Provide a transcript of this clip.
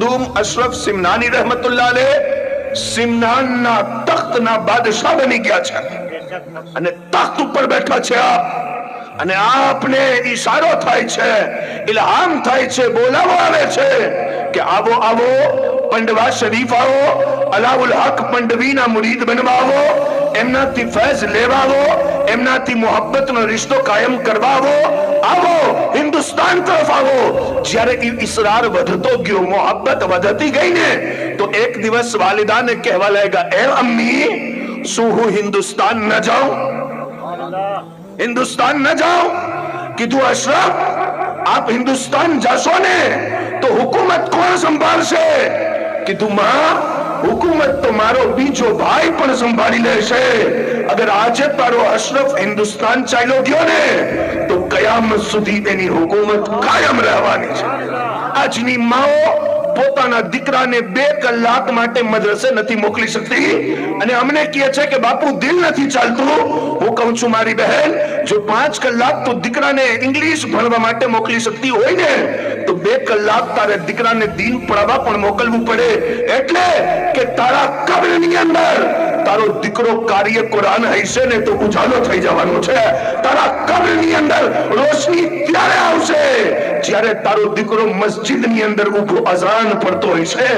મખદૂમ અશરફ સિમનાની રહેમતુલ્લાહ લે સિમનાનના તખ્તના બાદશાહ બની ગયા છે અને તખ્ત ઉપર બેઠા છે આપ અને આપને ઈશારો થાય છે ઇલહામ થાય છે બોલાવો આવે છે કે આવો આવો પંડવા શરીફ આવો અલાઉલ હક પંડવીના મુરીદ બનવાવો એમનાથી ફૈઝ લેવાવો એમનાથી મોહબ્બતનો રિશ્તો કાયમ કરવાવો આવો જ્યારે ઈ ઇસરાર વધતો ગયો મોહબ્બત વધતી ગઈ ને તો એક દિવસ વાલિદાને કહેવા લાગ્યા એ અમ્મી શું હું હિન્દુસ્તાન ન જાઉં હિન્દુસ્તાન ન જાઓ કીધું અશરફ આપ હિન્દુસ્તાન જાશો ને તો હુકુમત કોણ સંભાળશે કીધું માં હુકુમત તો મારો બીજો ભાઈ પણ સંભાળી લેશે અગર આજે તારો અશરફ હિન્દુસ્તાન ચાલ્યો ગયો ને તો કયામત સુધી એની હુકુમત કાયમ રહેવાની છે. આજની માઓ પોતાના દીકરાને બે કલાક માટે મદ્રસે નથી મોકલી શકતી. અને અમને કહે છે કે, બાપુ, દિલ નથી ચાલતું. હું કહું છું, મારી બહેન, જો પાંચ કલાક તો દીકરાને ઇંગ્લિશ ભણવા માટે મોકલી શકતી હોય ને, તો બે કલાક તારે દીકરાને દિન પડાવવા પણ મોકલવું પડે. એટલે કે તારા કબ્રની અંદર તારો દીકરો કાર્ય કુરાન હશે ને તો ઉજાલો થઈ જવાનો છે. તારા કબ્રની અંદર રોશની ત્યારે જ્યારે તારો દીકરો મસ્જિદની અંદર ઊભો અઝાન પડતો હોય છે